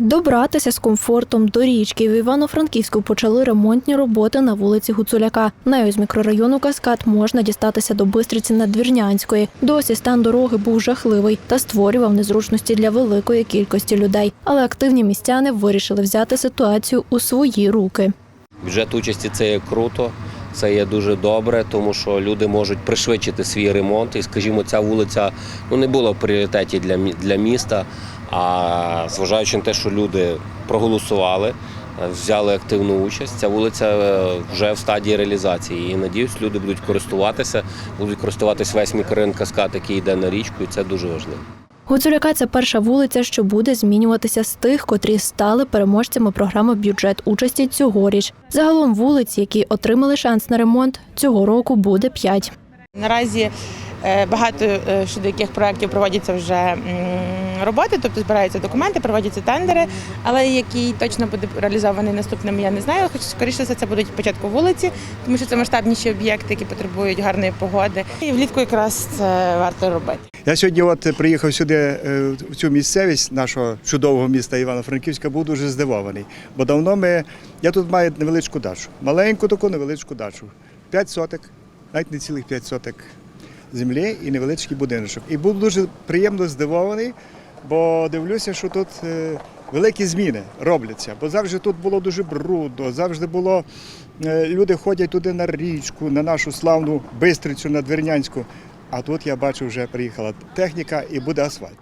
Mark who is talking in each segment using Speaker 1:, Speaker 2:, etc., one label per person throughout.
Speaker 1: Добратися з комфортом до річки в Івано-Франківську почали ремонтні роботи на вулиці Гуцуляка. Нею з мікрорайону Каскад можна дістатися до Бистриці Надвірнянської. Досі стан дороги був жахливий та створював незручності для великої кількості людей. Але активні містяни вирішили взяти ситуацію у свої руки.
Speaker 2: Бюджет участі це є круто, це є дуже добре, тому що люди можуть пришвидшити свій ремонт. І, скажімо, ця вулиця ну, не була в пріоритеті для, для міста. А зважаючи на те, що люди проголосували, е, взяли активну участь, ця вулиця е, вже в стадії реалізації. І надіюсь, люди будуть користуватися, будуть користуватись весь мікрорайон Каскад, який йде на річку, і це дуже важливо.
Speaker 1: Гуцуляка це перша вулиця, що буде змінюватися з тих, котрі стали переможцями програми бюджет участі цьогоріч. Загалом вулиць, які отримали шанс на ремонт, цього року буде п'ять.
Speaker 3: Наразі багато е, щодо яких проєктів проводяться вже роботи, тобто збираються документи, проводяться тендери, але який точно буде реалізований наступним, я не знаю. Хоч скоріше за це будуть початку вулиці, тому що це масштабніші об'єкти, які потребують гарної погоди. І влітку якраз це варто робити.
Speaker 4: Я сьогодні от приїхав сюди е, в цю місцевість нашого чудового міста Івано-Франківська, був дуже здивований. Бо давно ми. Я тут маю невеличку дачу, маленьку таку невеличку дачу. 5 соток, навіть не цілих 5 соток землі і невеличкий будиночок. І був дуже приємно здивований, бо дивлюся, що тут е, великі зміни робляться. Бо завжди тут було дуже брудно, завжди було. е, Люди ходять туди на річку, на нашу славну Бистрицю, на Двірнянську. А тут я бачу, вже приїхала техніка і буде асфальт.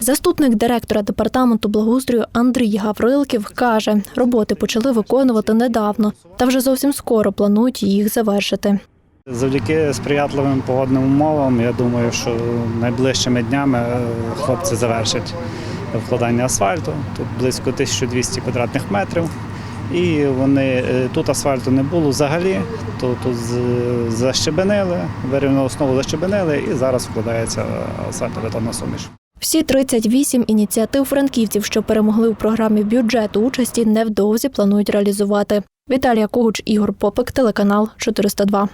Speaker 1: Заступник директора департаменту благоустрою Андрій Гаврилків каже, роботи почали виконувати недавно, та вже зовсім скоро планують їх завершити.
Speaker 5: Завдяки сприятливим погодним умовам, я думаю, що найближчими днями е, хлопці завершать вкладання асфальту. Тут близько 1200 квадратних метрів. І вони е, тут асфальту не було взагалі, то тут защебенили, вирівняну основу защебенили, і зараз вкладається асфальтобетонна суміш.
Speaker 1: Всі 38 ініціатив франківців, що перемогли у програмі бюджету участі, невдовзі планують реалізувати. Віталія Когуч, Ігор Попик, телеканал 402.